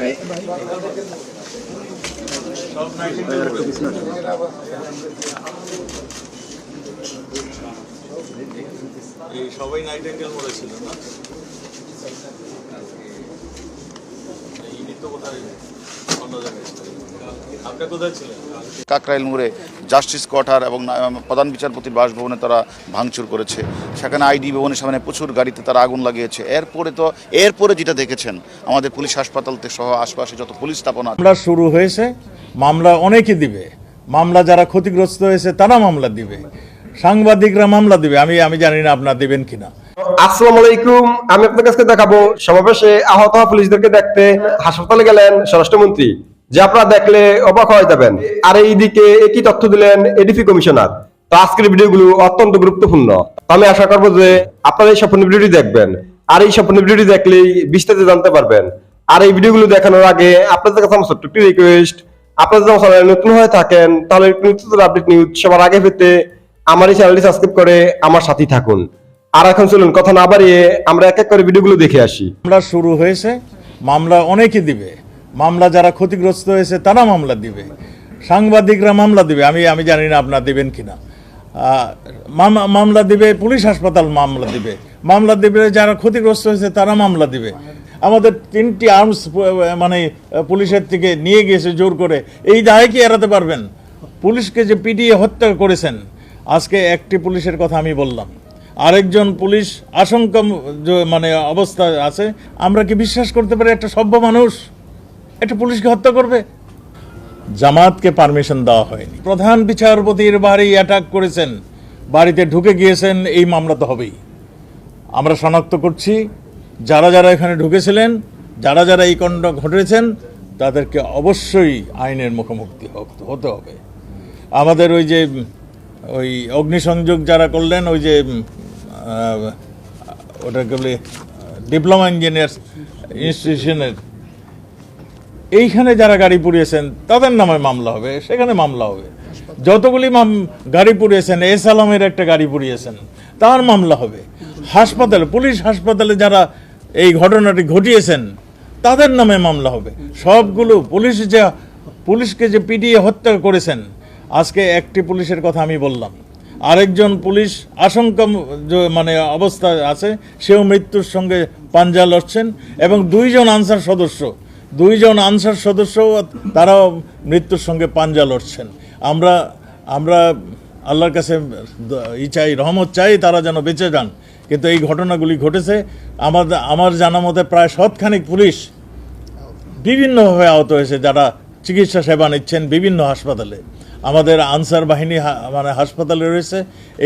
এই সবাই night angle মোড়ে ছিল না ইনি তো কোথায় কাকরাইল মোড়ে জাস্টিস কোয়ার্টার এবং প্রধান বিচারপতির বাসভবনে তারা ভাঙচুর করেছে। সেখানে আইডি ভবনের সামনে প্রচুর গাড়িতে তারা আগুন লাগিয়েছে। এরপরে তো, এরপরে যেটা দেখেছেন, আমাদের পুলিশ হাসপাতাল থেকে সহ আশপাশে যত পুলিশ স্থাপনা মামলা শুরু হয়েছে, মামলা অনেকে দিবে। মামলা যারা ক্ষতিগ্রস্ত হয়েছে, তারা মামলা দিবে। সাংবাদিকরা মামলা দিবে। আমি আমি জানি না আপনারা দেবেন কিনা। আমি আপনার কাছে দেখাবো সমাবেশে আহত পুলিশদেরকে দেখতে হাসপাতালে গেলেন স্বরাষ্ট্রমন্ত্রী। যে আপনারা দেখলে অবাক হয়ে যাবেন। আর একই তথ্য দিলেন এডিসি কমিশনার। তো আজকের ভিডিওগুলো অত্যন্ত গুরুত্বপূর্ণ। আমি আশা যে আপনারা এই সম্পূর্ণ ভিডিওটি দেখবেন। আর এই ভিডিওটি দেখলেই বিস্তারিত জানতে পারবেন। আর এই ভিডিওগুলো দেখানোর আগে আপনাদের কাছে আমার ছোট্ট রিকোয়েস্ট আপনারা যদি নতুন হয়ে থাকেন, তাহলে নিত্য আপডেট নিউজ সবার আগে পেতে আমার এই চ্যানেলটি সাবস্ক্রাইব করে আমার সাথেই থাকুন। আর এখন চলুন, কথা না বাড়িয়ে আমরা এক এক করে ভিডিওগুলো দেখে আসি। মামলা শুরু হয়েছে, মামলা অনেকে দিবে। মামলা যারা ক্ষতিগ্রস্ত হয়েছে, তারা মামলা দিবে। সাংবাদিকরা মামলা দিবে, আমি আমি জানি না আপনারা দেবেন কিনা। মামলা দিবে, পুলিশ হাসপাতাল মামলা দিবে। মামলা দিবে, যারা ক্ষতিগ্রস্ত হয়েছে, তারা মামলা দিবে। আমাদের তিনটি আর্মস মানে পুলিশের থেকে নিয়ে গিয়েছে জোর করে। এই দায় কি এড়াতে পারবেন? পুলিশকে যে পিটিয়ে হত্যা করেছেন, আজকে একটি পুলিশের কথা আমি বললাম। আরেকজন পুলিশ আশঙ্কা মানে অবস্থা আছে, আমরা কি বিশ্বাস করতে পারি একটা সভ্য মানুষ একটা পুলিশকে হত্যা করবে? জামাতকে পারমিশন দেওয়া হয়নি। প্রধান বিচারপতির বাড়ি অ্যাটাক করেছেন। বাড়িতে ঢুকে গিয়েছেন, এই মামলা তো হবেই। আমরা শনাক্ত করছি, যারা যারা এখানে ঢুকেছিলেন, যারা যারা এই কণ্ড ঘটেছেন, তাদেরকে অবশ্যই আইনের মুখোমুখি হতে- হবে। আমাদের ওই যে, ওই অগ্নিসংযোগ যারা করলেন, ওই যে ওটাকে বলে, ডিপ্লোমা ইঞ্জিনিয়ার ইনস্টিটিউশনের। এইখানে যারা গাড়ি পুড়িয়েছেন, তাদের নামে মামলা হবে, সেখানে মামলা হবে। যতগুলি মাম গাড়ি পুড়িয়েছেন, এস আলমের একটা গাড়ি পুড়িয়েছেন, তার মামলা হবে। হাসপাতালে, পুলিশ হাসপাতালে যারা এই ঘটনাটি ঘটিয়েছেন, তাদের নামে মামলা হবে। সবগুলো পুলিশ যে, পুলিশকে যে পিটিয়ে হত্যা করেছেন, আজকে একটি পুলিশের কথা আমি বললাম। আরেকজন পুলিশ আশঙ্কা মানে অবস্থা আছে, সেও মৃত্যুর সঙ্গে পাঞ্জা লড়ছেন এবং দুইজন আনসার সদস্য, দুইজন আনসার সদস্য তারাও মৃত্যুর সঙ্গে পাঞ্জা লড়ছেন। আমরা আমরা আল্লাহর কাছে ই চাই, রহমত চাই তারা যেন বেঁচে যান। কিন্তু এই ঘটনাগুলি ঘটেছে। আমাদের আমার জানা মতে প্রায় শতখানিক পুলিশ বিভিন্নভাবে আহত হয়েছে, যারা চিকিৎসা সেবা নিচ্ছেন বিভিন্ন হাসপাতালে। আমাদের আনসার বাহিনী মানে হাসপাতালে রয়েছে।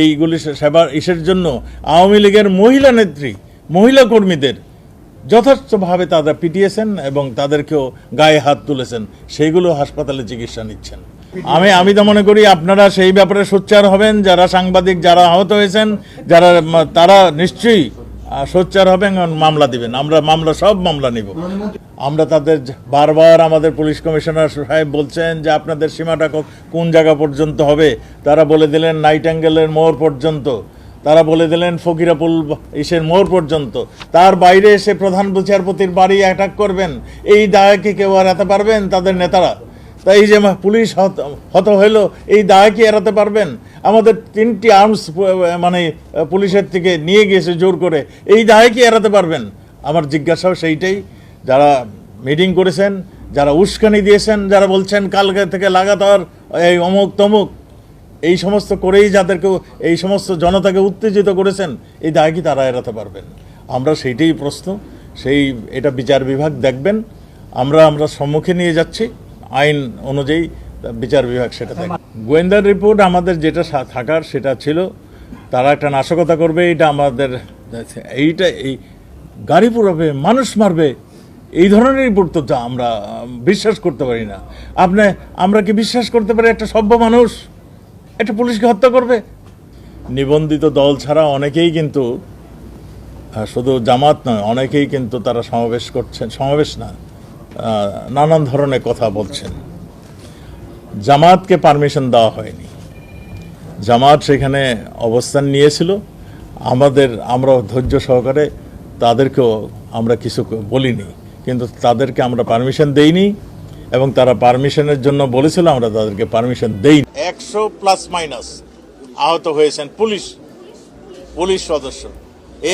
এইগুলি সেবার ইসের জন্য আওয়ামী লীগের মহিলা নেত্রী, মহিলা কর্মীদের যথার্থভাবে তারা পিটিয়েছেন এবং তাদেরকেও গায়ে হাত তুলেছেন। সেইগুলো হাসপাতালে চিকিৎসা নিচ্ছেন। আমি আমি তো মনে করি আপনারা সেই ব্যাপারে সোচ্চার হবেন, যারা সাংবাদিক, যারা আহত হয়েছেন, যারা তারা নিশ্চয়ই সোচ্চার হবেন মামলা দিবেন। আমরা মামলা, সব মামলা নিব। আমরা তাদের বারবার আমাদের পুলিশ কমিশনার সাহেব বলছেন যে আপনাদের সীমাটা কোন জায়গা পর্যন্ত হবে? তারা বলে দিলেন নাইট অ্যাঙ্গেলের মোড় পর্যন্ত। তারা বলে দিলেন ফকিরাপুল ইসের মোড় পর্যন্ত। তার বাইরে এসে প্রধান বিচারপতির বাড়ি অ্যাটাক করবেন। এই দায় কি কেউ এড়াতে পারবেন তাদের নেতারা? তাই যে পুলিশ হত হইল এই দায় কি এড়াতে পারবেন? আমাদের তিনটি আর্মস মানে পুলিশের থেকে নিয়ে গিয়েছে জোর করে। এই দায় কি এড়াতে পারবেন? আমার জিজ্ঞাসাও সেইটাই। যারা মিটিং করেছেন, যারা উস্কানি দিয়েছেন, যারা বলছেন কালকে থেকে লাগাতার এই অমুক তমুক, এই সমস্ত করেই যাদেরকে, এই সমস্ত জনতাকে উত্তেজিত করেছেন, এই দায় কি তারা এড়াতে পারবেন? আমরা সেইটাই প্রশ্ন, সেই, এটা বিচার বিভাগ দেখবেন, আমরা আমরা সম্মুখে নিয়ে যাচ্ছি, আইন অনুযায়ী বিচার বিভাগ সেটা দেখবে। গোয়েন্দার রিপোর্ট আমাদের যেটা থাকার সেটা ছিল, তারা একটা নাশকতা করবে, এটা আমাদের, এইটা, এই, গাড়ি পুরাবে মানুষ মারবে এই ধরনের রিপোর্ট তো আমরা বিশ্বাস করতে পারি না। আপনি, আমরা কি বিশ্বাস করতে পারি একটা সভ্য মানুষ? একটা পুলিশকে হত্যা করবে? নিবন্ধিত দল ছাড়া অনেকেই কিন্তু শুধু জামাত নয়, অনেকেই কিন্তু তারা সমাবেশ করছেন, সমাবেশ না নানান ধরনের কথা বলছেন। জামাতকে পারমিশন দেওয়া হয়নি। জামাত সেখানে অবস্থান নিয়েছিল। আমাদের আমরা ধৈর্য সহকারে তাদেরকেও আমরা কিছু বলিনি। কিন্তু তাদেরকে আমরা পারমিশন দেইনি এবং তারা পারমিশনের জন্য বলেছিল, আমরা তাদেরকে পারমিশন দেই একশো প্লাস মাইনাস আহত হয়েছেন পুলিশ পুলিশ সদস্য।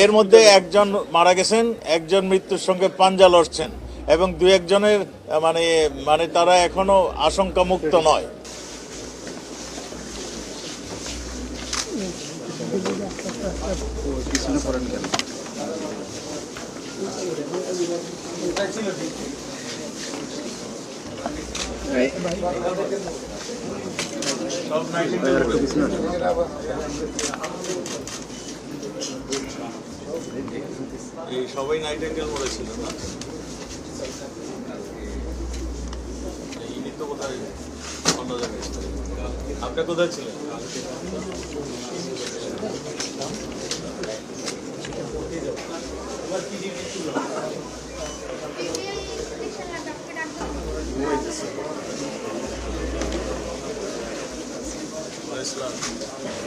এর মধ্যে একজন মারা গেছেন, একজন মৃত্যুর সঙ্গে পাঞ্জা লড়ছেন এবং দু একজনের মানে মানে তারা এখনও আশঙ্কা মুক্ত নয়। এই সবাই নাইটেঙ্গেল বলেছিল না? তো কোথায় অন্য জায়গায় আপনি কোথায় ছিলেন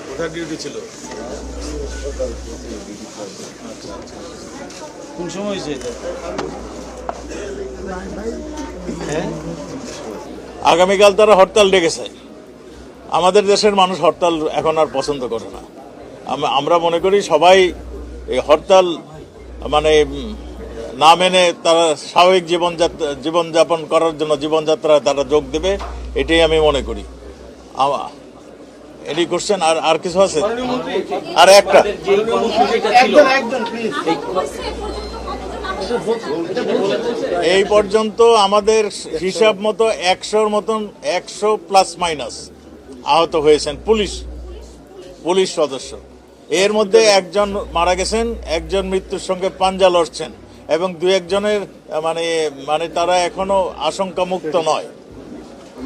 কোথায় ডিউটি ছিল? কোন সময় হয়েছে এটা? আগামীকাল তারা হরতাল ডেকেছে। আমাদের দেশের মানুষ হরতাল এখন আর পছন্দ করে না। আমরা মনে করি সবাই এই হরতাল মানে না মেনে তারা স্বাভাবিক জীবনযাত্রা, জীবনযাপন করার জন্য জীবনযাত্রায় তারা যোগ দেবে, এটাই আমি মনে করি। এটি কোশ্চেন আর আর কিছু আছে? আর একটা। এই পর্যন্ত আমাদের হিসাব মতো একশোর মতন, একশো প্লাস মাইনাস আহত হয়েছেন পুলিশ পুলিশ সদস্য। এর মধ্যে একজন মারা গেছেন একজন মৃত্যুর সঙ্গে পাঞ্জা লড়ছেন এবং দু একজনের মানে মানে তারা এখনও আশঙ্কা মুক্ত নয়।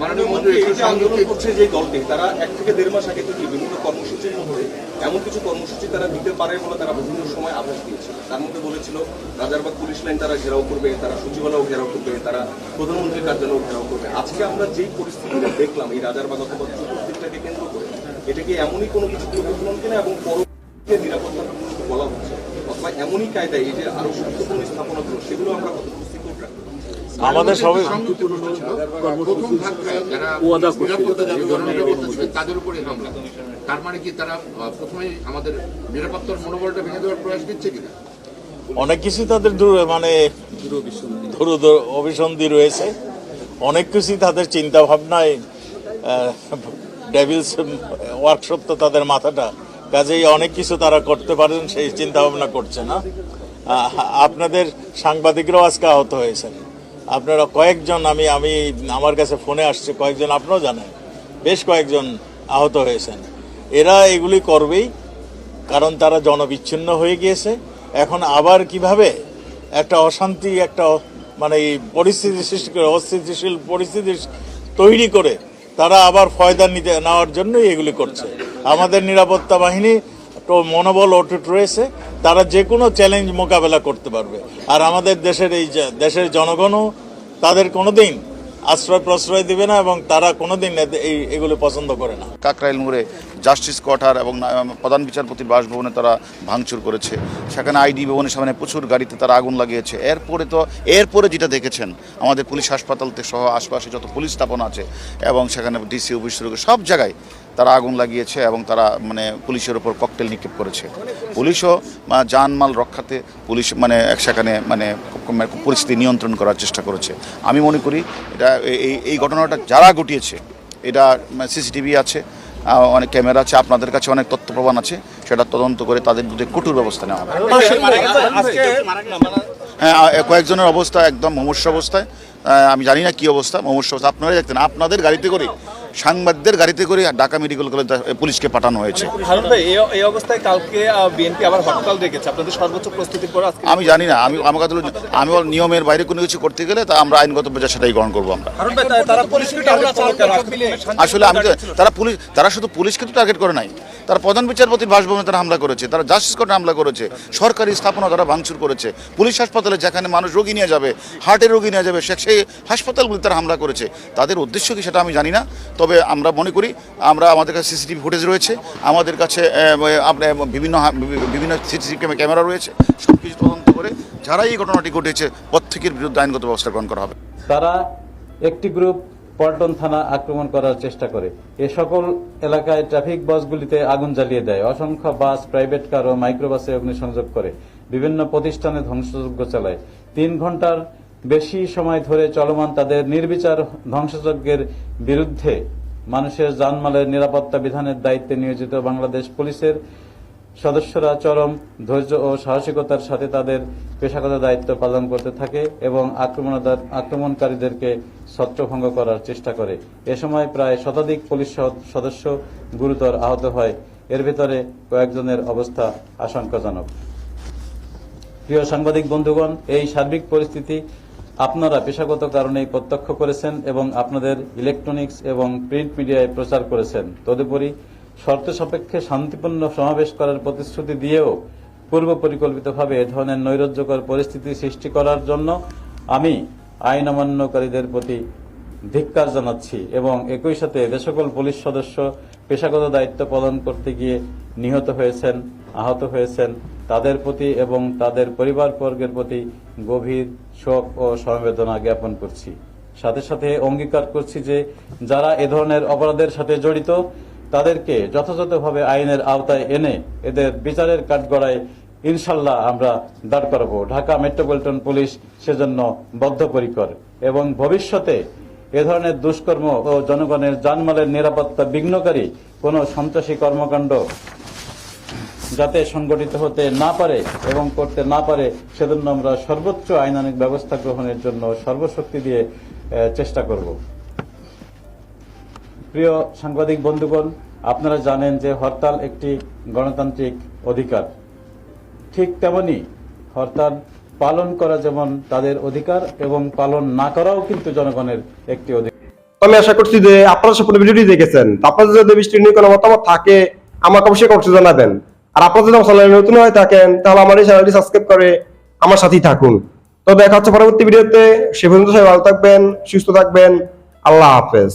মাননীয় মন্ত্রী এই যে আন্দোলন করছে যে দলটি তারা এক থেকে দেড় মাস আগে থেকে বিভিন্ন কর্মসূচির মধ্যে এমন কিছু কর্মসূচি তারা দিতে পারে বলে তারা বিভিন্ন সময় আভাস দিয়েছিল তার মধ্যে বলেছিল রাজারবাগ পুলিশ লাইন তারা ঘেরাও করবে তারা সচিবালয় ঘেরাও করবে তারা প্রধানমন্ত্রীর কার্যালয় ঘেরাও করবে। আজকে আমরা যেই পরিস্থিতিটা দেখলাম এই রাজারবাগ অথবা চতুর্দিকটাকে কেন্দ্র করে এটা কি এমনই কোনো কিছু কিনা এবং কিছু বলা হচ্ছে। অথবা এমনই কায়দায় এই যে আরও গুরুত্বপূর্ণ স্থাপনাগুলো সেগুলো আমরা কতটুকু সিকিউর রাখতে আমাদের সবাই প্রথম নিরাপত্তা নিরাপত্তা ছিল, তাদের উপরে হামলা। তার মানে কি তারা আহ, প্রথমেই আমাদের নিরাপত্তার মনোবলটা ভেঙে দেওয়ার প্রয়াস দিচ্ছে কিনা? অনেক কিছু তাদের মানে অভিসন্ধি। রয়েছে। অনেক কিছুই তাদের চিন্তা ভাবনায় ডেভিলস ওয়ার্কশপ তো তাদের মাথাটা কাজেই অনেক কিছু তারা করতে পারেন, সেই চিন্তা ভাবনা করছে না। আপনাদের সাংবাদিকরাও আজকে আহত হয়েছেন। আপনারা কয়েকজন, আমি আমি, আমার কাছে ফোনে আসছে, কয়েকজন আপনারাও জানেন, বেশ কয়েকজন আহত হয়েছেন। এরা এগুলি করবেই, কারণ তারা জনবিচ্ছিন্ন হয়ে গিয়েছে। এখন আবার কীভাবে একটা অশান্তি, একটা মানে পরিস্থিতি সৃষ্টি করে, অস্থিতিশীল পরিস্থিতি তৈরি করে তারা আবার ফয়দা নিতে, নেওয়ার জন্যই এগুলি করছে। আমাদের নিরাপত্তা বাহিনী তো মনোবল অটুট রয়েছে। তারা যে কোনো চ্যালেঞ্জ মোকাবেলা করতে পারবে। আর আমাদের দেশের এই দেশের জনগণও তাদের কোনোদিন আশ্রয় প্রশ্রয় দিবে না এবং তারা কোনোদিন এই, এগুলো পছন্দ করে না। কাকরাইল মোড়ে জাস্টিস কোয়ার্টার এবং প্রধান বিচারপতির বাসভবনে তারা ভাঙচুর করেছে। সেখানে আইডি ভবনের সামনে প্রচুর গাড়িতে তারা আগুন লাগিয়েছে। এরপরে তো, এরপরে যেটা দেখেছেন, আমাদের পুলিশ হাসপাতালতে সহ আশপাশে যত পুলিশ স্থাপনা আছে এবং সেখানে ডিসি অফিস সব জায়গায় তারা আগুন লাগিয়েছে এবং তারা মানে পুলিশের ওপর ককটেল নিক্ষেপ করেছে। পুলিশও জানমাল রক্ষাতে পুলিশ মানে সেখানে মানে মানে পরিস্থিতি নিয়ন্ত্রণ করার চেষ্টা করেছে। আমি মনে করি এটা এই এই ঘটনাটা যারা ঘটিয়েছে, এটা সিসিটিভি আছে অনেক ক্যামেরা আছে, আপনাদের কাছে অনেক তথ্য প্রমাণ আছে, সেটা তদন্ত করে তাদের বিরুদ্ধে কঠোর ব্যবস্থা নেওয়া হবে। হ্যাঁ কয়েকজনের অবস্থা একদম মুমূর্ষ অবস্থায় আমি জানি না কি অবস্থা মুমূর্ষ অবস্থা, আপনারাই দেখতেন, আপনাদের গাড়িতে করে সাংবাদিকদের গাড়িতে করে ঢাকা মেডিকেল কলেজ পুলিশকে পাঠানো হয়েছে। এই এই অবস্থায় কালকে বিএনপি আবার হরতাল রেখেছে আপনাদের সর্বোচ্চ প্রস্তুতির পর আমি জানি না আমি আমার হলো, আমি নিয়মের বাইরে কোনো কিছু করতে গেলে তা আমরা আইনগত বোঝা সেটাই গ্রহণ করব আমরা। আসলে আমি তারা পুলিশ তারা শুধু পুলিশকে তো টার্গেট করে নাই। তারা প্রধান বিচারপতির বাসভবনে তারা হামলা করেছে তারা জাস্টিস কোর্টে হামলা করেছে সরকারি স্থাপনা তারা ভাঙচুর করেছে পুলিশ হাসপাতালে যেখানে মানুষ রোগী নিয়ে যাবে হার্টের রোগী নিয়ে যাবে সেই হাসপাতালগুলি তারা হামলা করেছে। তাদের উদ্দেশ্য কি সেটা আমি জানি না। তবে আমরা মনে করি আমরা আমাদের কাছে সিসিটিভি ফুটেজ রয়েছে, আমাদের কাছে বিভিন্ন বিভিন্ন সিসিটিভি ক্যামেরা রয়েছে সব কিছু তদন্ত করে যারাই এই ঘটনাটি ঘটেছে, প্রত্যেকের বিরুদ্ধে আইনগত ব্যবস্থা গ্রহণ করা হবে। তারা একটি গ্রুপ পল্টন থানা আক্রমণ করার চেষ্টা করে। এ সকল এলাকায় ট্রাফিক বাসগুলিতে আগুন জ্বালিয়ে দেয়। অসংখ্য বাস, প্রাইভেট কার ও মাইক্রোবাসে অগ্নিসংযোগ করে। বিভিন্ন প্রতিষ্ঠানে ধ্বংসযজ্ঞ চালায়। তিন ঘণ্টার বেশি সময় ধরে চলমান তাদের নির্বিচার ধ্বংসযজ্ঞের বিরুদ্ধে মানুষের জানমালের নিরাপত্তা বিধানের দায়িত্বে নিয়োজিত বাংলাদেশ পুলিশের সদস্যরা চরম ধৈর্য ও সাহসিকতার সাথে তাদের পেশাগত দায়িত্ব পালন করতে থাকে এবং আক্রমণকারীদেরকে ছত্রভঙ্গ করার চেষ্টা করে। এ সময় প্রায় শতাধিক পুলিশ সদ- সদস্য গুরুতর আহত হয়। এর ভিতরে কয়েকজনের অবস্থা আশঙ্কাজনক। প্রিয় সাংবাদিক বন্ধুগণ, এই সার্বিক পরিস্থিতি আপনারা পেশাগত কারণেই প্রত্যক্ষ করেছেন এবং আপনাদের ইলেকট্রনিক্স এবং প্রিন্ট মিডিয়ায় প্রচার করেছেন। তদুপরি শর্ত সাপেক্ষে শান্তিপূর্ণ সমাবেশ করার প্রতিশ্রুতি দিয়েও পূর্ব পরিকল্পিতভাবে এ ধরনের নৈরাজ্যকর পরিস্থিতি সৃষ্টি করার জন্য আমি আইন অমান্যকারীদের প্রতি ধিক্কার জানাচ্ছি এবং একই সাথে যে সকল পুলিশ সদস্য পেশাগত দায়িত্ব পালন করতে গিয়ে নিহত হয়েছেন, আহত হয়েছেন তাদের প্রতি এবং তাদের পরিবারবর্গের প্রতি গভীর শোক ও সমবেদনা জ্ঞাপন করছি। সাথে সাথে অঙ্গীকার করছি যে, যারা এ ধরনের অপরাধের সাথে জড়িত, তাদেরকে যথাযথভাবে আইনের আওতায় এনে এদের বিচারের কাঠগড়ায় ইনশাল্লাহ আমরা দাঁড় করাবো। ঢাকা মেট্রোপলিটন পুলিশ সেজন্য বদ্ধপরিকর এবং ভবিষ্যতে এ ধরনের দুষ্কর্ম ও জনগণের জানমালের নিরাপত্তা বিঘ্নকারী কোনো সন্ত্রাসী কর্মকাণ্ড যাতে সংগঠিত হতে না পারে এবং করতে না পারে, সেজন্য আমরা সর্বোচ্চ আইনানিক ব্যবস্থা গ্রহণের জন্য সর্বশক্তি দিয়ে চেষ্টা করব। প্রিয় সাংবাদিক বন্ধুগণ, আপনারা জানেন যে হরতাল একটি গণতান্ত্রিক অধিকার। ঠিক তেমনি হরতাল পালন করা যেমন তাদের অধিকার এবং পালন না করাও কিন্তু জনগণের একটি অধিকার। আমি আশা করছি যে আপনারা সম্পূর্ণ ভিডিওটি দেখেছেন। আপনাদের যদি বৃষ্টি নিয়ে কোনো মতামত থাকে, আমাকে অবশ্যই কমেন্টে জানাবেন। আর আপনারা যদি আমার চ্যানেলে নতুন হয়ে থাকেন, তাহলে আমার এই চ্যানেলটি সাবস্ক্রাইব করে আমার সাথেই থাকুন। তো দেখা হচ্ছে পরবর্তী ভিডিওতে। সে পর্যন্ত সবাই ভালো থাকবেন, সুস্থ থাকবেন। আল্লাহ হাফেজ।